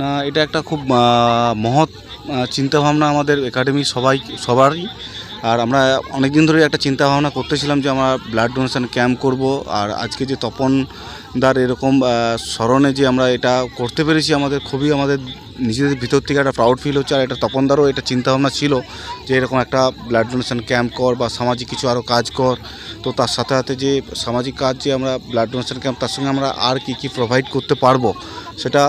না, এটা একটা খুব মহৎ চিন্তাভাবনা আমাদের একাডেমি সবাই, সবারই। আর আমরা অনেক দিন ধরে একটা চিন্তা ভাবনা করতেছিলাম যে আমরা ব্লাড ডোনেশন ক্যাম্প করব, আর আজকে যে তপন দার এরকম স্মরণে যে আমরা এটা করতে পেরেছি আমাদের, খুবই আমাদের নিজেদের ভিতর থেকে একটা প্রাউড ফিল হচ্ছে। আর এটা তপনদারও এটা চিন্তাভাবনা ছিল যে এরকম একটা ব্লাড ডোনেশন ক্যাম্প কর বা সামাজিক কিছু আরও কাজ কর। তো তার সাথে সাথে যে সামাজিক কাজ যে আমরা ব্লাড ডোনেশন ক্যাম্প তার সঙ্গে আমরা আর কি কি প্রোভাইড করতে পারব, সেটা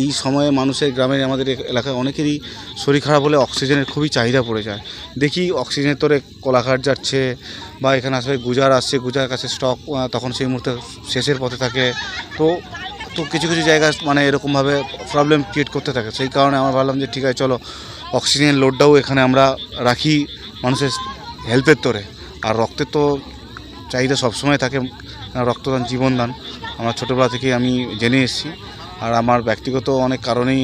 এই সময়ে মানুষের গ্রামের আমাদের এলাকায় অনেকেরই শরীর খারাপ হলে অক্সিজেনের খুবই চাহিদা পড়ে যায়। দেখি অক্সিজেনের তোরে কোলাঘাট যাচ্ছে বা এখানে আসলে গুজার আসছে, গুজার কাছে স্টক তখন সেই মুহূর্তে শেষের পথে থাকে। তো তো কিছু কিছু জায়গায় মানে এরকমভাবে প্রবলেম ক্রিয়েট করতে থাকে। সেই কারণে আমরা ভাবলাম যে ঠিক আছে, চলো অক্সিজেনের লোডটাও এখানে আমরা রাখি মানুষের হেল্পের তোরে। আর রক্তের তো চাহিদা সবসময় থাকে রক্তদান জীবনদান। আমরা ছোটোবেলা থেকেই আমি জেনে এসেছি। আর আমার ব্যক্তিগত অনেক কারণেই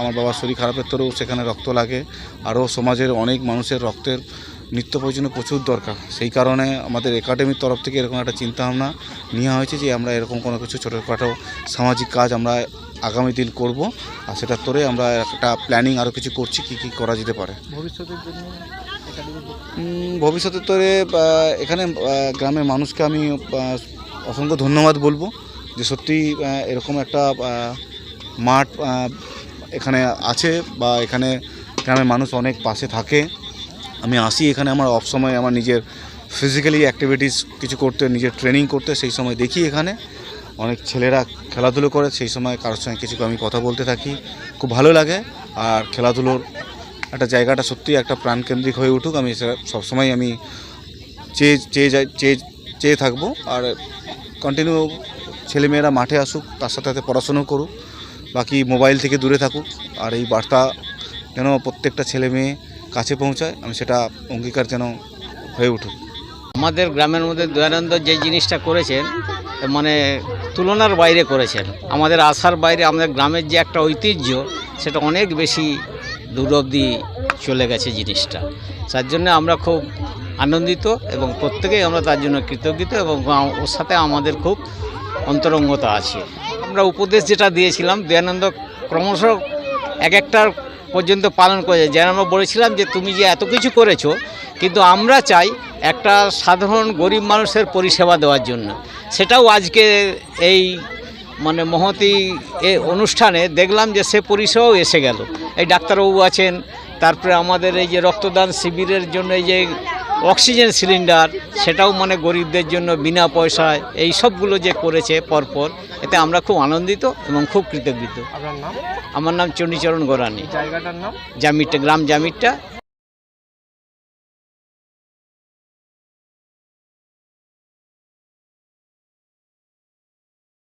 আমার বাবার শরীর খারাপের তরেও সেখানে রক্ত লাগে। আরও সমাজের অনেক মানুষের রক্তের নিত্য প্রয়োজনীয় প্রচুর দরকার। সেই কারণে আমাদের একাডেমির তরফ থেকে এরকম একটা চিন্তাভাবনা নেওয়া হয়েছে যে আমরা এরকম কোনো কিছু ছোটোখাটো সামাজিক কাজ আমরা আগামী দিন করব আর সেটার তোরে আমরা একটা প্ল্যানিং আরও কিছু করছি কী কী করা যেতে পারে। ভবিষ্যতের জন্য একাডেমি উম, ভবিষ্যতে তোরে এখানে গ্রামের মানুষকে আমি অসংখ্য ধন্যবাদ বলব। যে সত্যি এরকম একটা মাঠ এখানে আছে বা এখানে গ্রামের মানুষ অনেক পাশে থাকে। আমি আসি এখানে আমার অফ সময় আমার নিজের ফিজিক্যালি অ্যাক্টিভিটিস কিছু করতে, নিজের ট্রেনিং করতে, সেই সময় দেখি এখানে। অনেক ছেলেরা খেলাধুলো করে, সেই সময় কারোর সঙ্গে কিছু আমি কথা বলতে থাকি। খুব ভালো লাগে আর খেলাধুলোর একটা জায়গাটা সত্যি একটা প্রাণকেন্দ্রিক হয়ে উঠুক। আমি সবসময় আমি চেয়ে চেয়ে যাই, চেয়ে চেয়ে থাকব আর কন্টিনিউ ছেলেমেয়েরা মাঠে আসুক, তার সাথে সাথে পড়াশুনো করুক, বাকি মোবাইল থেকে দূরে থাকুক, আর এই বার্তা যেন প্রত্যেকটা ছেলে মেয়ে কাছে পৌঁছায়, আমি সেটা অঙ্গীকার যেন হয়ে উঠুক। আমাদের গ্রামের মধ্যে দয়ানন্দ যে জিনিসটা করেছেন মানে তুলনার বাইরে করেছেন। আমাদের আশার বাইরে, আমাদের গ্রামের যে একটা ঐতিহ্য, সেটা অনেক বেশি দূর অবধি চলে গেছে জিনিসটা। তার জন্য আমরা খুব আনন্দিত এবং প্রত্যেকেই আমরা তার জন্য কৃতজ্ঞিত এবং ওর সাথে আমাদের খুব অন্তরঙ্গতা আছে। আমরা উপদেশ যেটা দিয়েছিলাম, দয়ানন্দ ক্রমশ এক একটার পর্যন্ত পালন করেছে যেন আমরা বলেছিলাম যে, তুমি যে এত কিছু করেছ, কিন্তু আমরা চাই একটা সাধারণ গরিব মানুষের পরিষেবা দেওয়ার জন্য। সেটাও আজকে এই মানে মহতি এ অনুষ্ঠানে দেখলাম যে, সে পরিষেবাও এসে গেল। এই ডাক্তারবাবু আছেন, তারপরে আমাদের এই যে রক্তদান শিবিরের জন্য এই যে অক্সিজেন সিলিন্ডার সেটাও মানে গরিবদের জন্য বিনা পয়সায় এই সবগুলো যে করেছে পরপর এতে আমরা খুব আনন্দিত এবং খুব কৃতজ্ঞ। আমার নাম চণ্ডীচরণ গোরানি। জায়গাটার নাম? জামিরটা গ্রাম জামিরটা